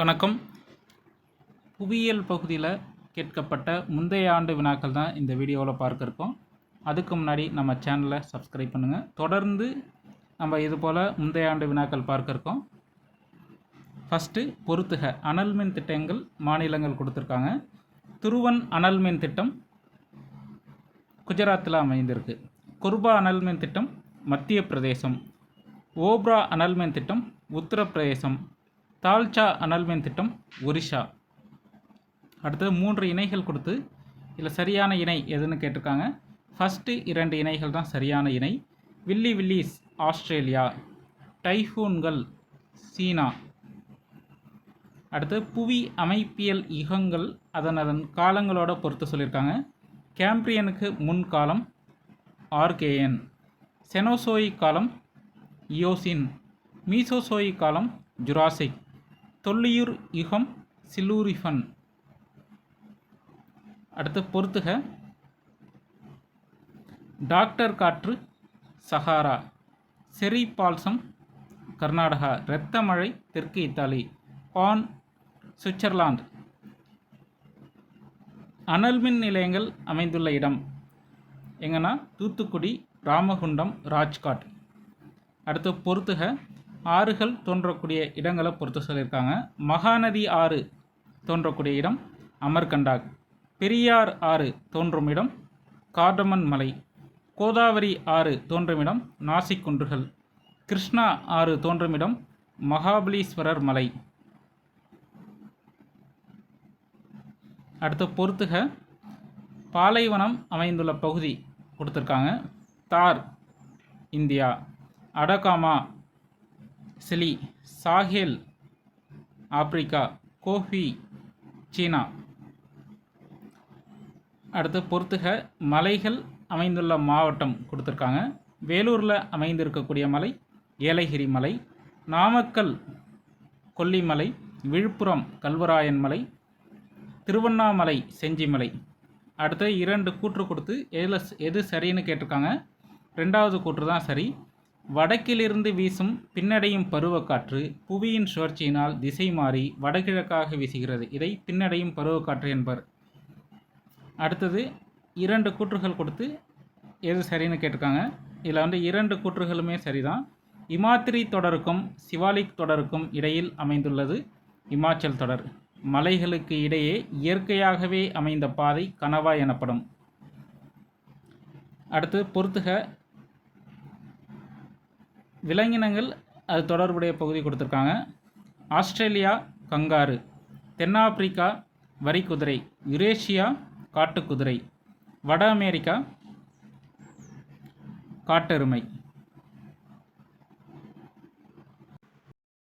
வணக்கம். புவியியல் பகுதியில் கேட்கப்பட்ட முந்தைய ஆண்டு வினாக்கள் தான் இந்த வீடியோவில் பார்க்க இருக்கோம் அதுக்கு முன்னாடி நம்ம சேனலை சப்ஸ்கிரைப் பண்ணுங்கள் தொடர்ந்து நம்ம இது போல் முந்தைய ஆண்டு வினாக்கள் பார்க்க இருக்கோம் ஃபஸ்ட்டு பொறுத்துக. அனல் மின் திட்டங்கள் மாநிலங்கள் கொடுத்துருக்காங்க. துருவன் அனல் மின் திட்டம் குஜராத்தில் அமைந்திருக்கு. குர்பா அனல் மின் திட்டம் மத்திய பிரதேசம். ஓப்ரா அனல் மின் திட்டம் உத்தரப்பிரதேசம். தால்ச்சா அனல்மின் திட்டம் ஒரிஷா. அடுத்தது மூன்று இணைகள் கொடுத்து இதில் சரியான இணை எதுன்னு கேட்டிருக்காங்க. ஃபஸ்ட்டு இரண்டு இணைகள் தான் சரியான இணை. Willy willies Australia. டைஃபூன்கள் சீனா. அடுத்து புவி அமைப்பியல் யுகங்கள் அதன் அதன் காலங்களோட பொறுத்து சொல்லியிருக்காங்க. கேம்பிரியனுக்கு முன் காலம் ஆர்கேஎன். செனோசோயிக் காலம் இயோசின். மீசோசோயிக் காலம் ஜுராசிக். தொல்லியூர் யுகம் சிலூரிஃபன் அடுத்து பொறுத்துக. டாக்டர் காற்று சஹாரா. செரி பால்சம் கர்நாடகா. இரத்த மழை தெற்கு இத்தாலி. பான் சுவிட்சர்லாந்து. அனல் மின் நிலையங்கள் அமைந்துள்ள இடம் எங்கன்னா தூத்துக்குடி ராமகுண்டம் ராஜ்காட். அடுத்து பொறுத்துக. ஆறுகள் தோன்றக்கூடிய இடங்களை பொறுத்து சொல்லியிருக்காங்க. மகாநதி ஆறு தோன்றக்கூடிய இடம் அமர்கண்டாக் பெரியார் ஆறு தோன்றும் இடம் கார்டமன் மலை. கோதாவரி ஆறு தோன்றும் இடம் நாசிக் குன்றுகள் கிருஷ்ணா ஆறு தோன்றும் இடம் மகாபலீஸ்வரர் மலை. அடுத்து பொறுத்துக. பாலைவனம் அமைந்துள்ள பகுதி கொடுத்துருக்காங்க. Thar India. Atacama Chile Sahel Africa Gobi China. அடுத்து பொறுத்துக மலைகள் அமைந்துள்ள மாவட்டம் கொடுத்துருக்காங்க. வேலூரில் அமைந்திருக்கக்கூடிய மலை ஏலகிரி மலை நாமக்கல் கொல்லிமலை விழுப்புரம் கல்வராயன் மலை திருவண்ணாமலை செஞ்சிமலை அடுத்து இரண்டு கூற்று கொடுத்து எதில் எது சரின்னு கேட்டிருக்காங்க. ரெண்டாவது கூற்று தான் சரி. வடக்கிலிருந்து வீசும் பின்னடையும் பருவக்காற்று புவியின் சுழற்சியினால் திசை மாறி வடகிழக்காக வீசுகிறது. இதை பின்னடையும் பருவக்காற்று என்பர். அடுத்தது இரண்டு கூற்றுகள் கொடுத்து எது சரின்னு கேட்டிருக்காங்க. இதில் வந்து இரண்டு கூற்றுகளுமே சரிதான். இமாத்திரி தொடருக்கும் சிவாலிக் தொடருக்கும் இடையில் அமைந்துள்ளது இமாச்சல் தொடர். மலைகளுக்கு இடையே இயற்கையாகவே அமைந்த பாதை கனவா எனப்படும். அடுத்து பொறுத்துக விலங்கினங்கள் அது தொடர்புடைய பகுதி கொடுத்துருக்காங்க. Australia kangaroo. தென்னாப்பிரிக்கா வரிக்குதிரை. யுரேஷியா காட்டுக்குதிரை. வட அமெரிக்கா காட்டெருமை.